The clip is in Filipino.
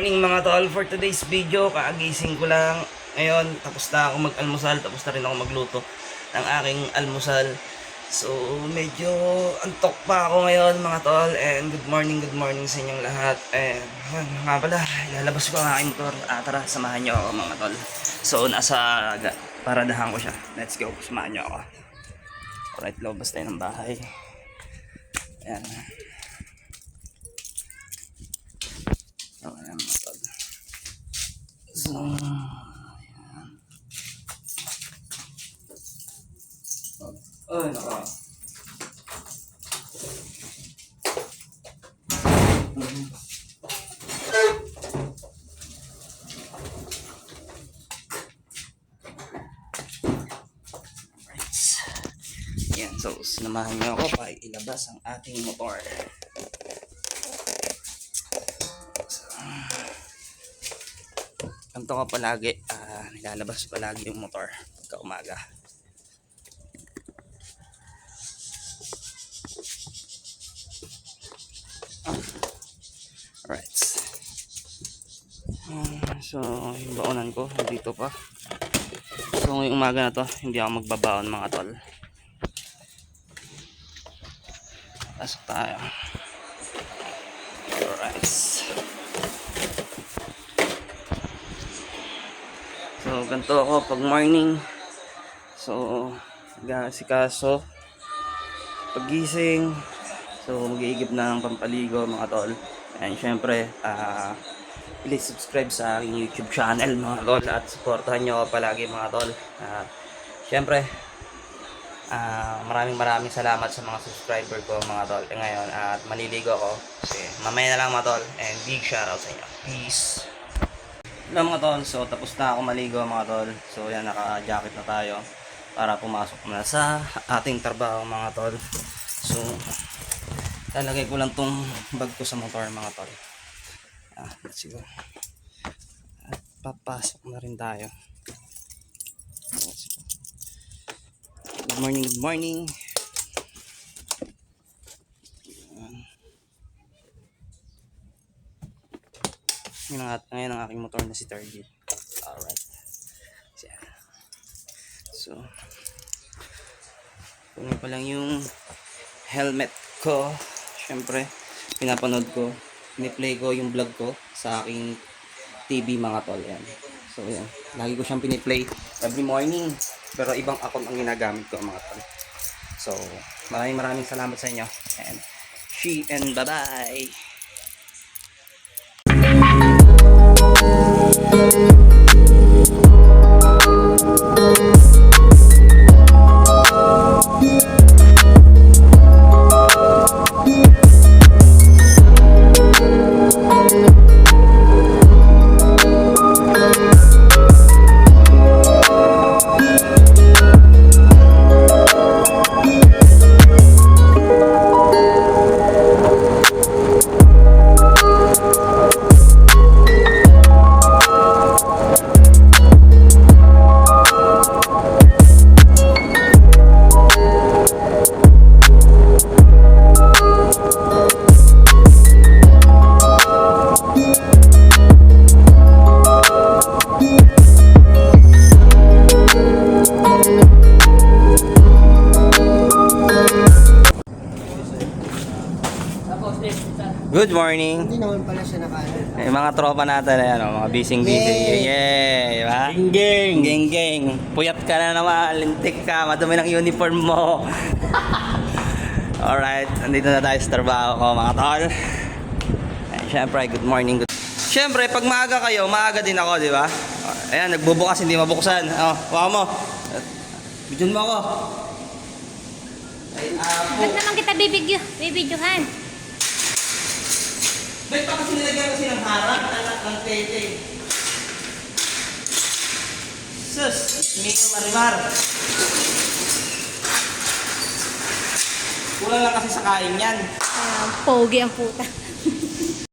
morning mga tol. For today's video, kaagising ko lang. Ngayon, tapos na ako mag-almusal. Tapos na rin ako magluto ng aking almusal. So, medyo antok pa ako ngayon mga tol. And good morning, good morning sa inyong lahat. And nga pala, lalabas ko ang aking motor. Ah, tara, samahan niyo ako mga tol. So, nasa paradahan ko siya. Let's go, samahan niyo ako. Alright, labas tayo ng bahay. Ayan. Mga tol. So, ayan. Ay, naka. Alright. Yan, so sinamahan niyo ako para ilabas ang ating motor. Ganito ka palagi, ah, nilalabas palagi yung motor pagka umaga. Ah. Alright. Ah, so, yung baonan ko, dito pa. So, ngayong umaga na to, hindi ako magbabaon mga tol. Pasok tayo. Alright. So, ganito ako pag morning. So, gasikaso. Pagising. So, mag-iigib na ng pampaligo mga tol. And syempre, ah, please subscribe sa aking YouTube channel mga tol at supportahan nyo palagi mga tol. At syempre, ah, maraming maraming salamat sa mga subscriber ko mga tol. Eh, ngayon, at maliligo ako. Kasi mamaya na lang mga tol. And big shoutout sa inyo. Peace! Hello mga tol, so tapos na ako maligo mga tol. So yan, naka-jacket na tayo para pumasok na sa ating trabaho mga tol. So, lalagay ko lang tong bag ko sa motor mga tol. Ah, go. At papasok na rin tayo. Good morning, good morning. Yun ang, ngayon ang aking motor na si Target. Alright. So, yan. Pa lang yung helmet ko. Siyempre, pinapanood ko. Piniplay ko yung vlog ko sa aking TV mga tol. Yan. So, yan. Lagi ko siyang piniplay every morning. Pero ibang account ang ginagamit ko mga tol. So, maraming maraming salamat sa inyo. And, she and bye-bye. Thank you. Good morning. Hindi naman pala siya naka Yung mga tropa natin na yan, oh, mga bising busy. Yeah, yeah, di ba? Geng! Geng, geng. Puyat ka na naman, lintik ka, madumi ng uniform mo. Alright, nandito na tayo sa trabaho ko mga tol. Eh, Siyempre, good morning. Good... Siyempre, pag maaga kayo, maaga din ako, di ba? Ayan, nagbubukas, hindi mabuksan. Oh, waka mo. Bidyon mo ako. Ay, apo. Ba't naman kita bibidyo, bibidyohan? Ba't pa kasi nilagyan kasi ng harap, anak ng tete? Sus, Mino Marimar. Kulang lang kasi sa kain yan. Ah, pogi ang puta.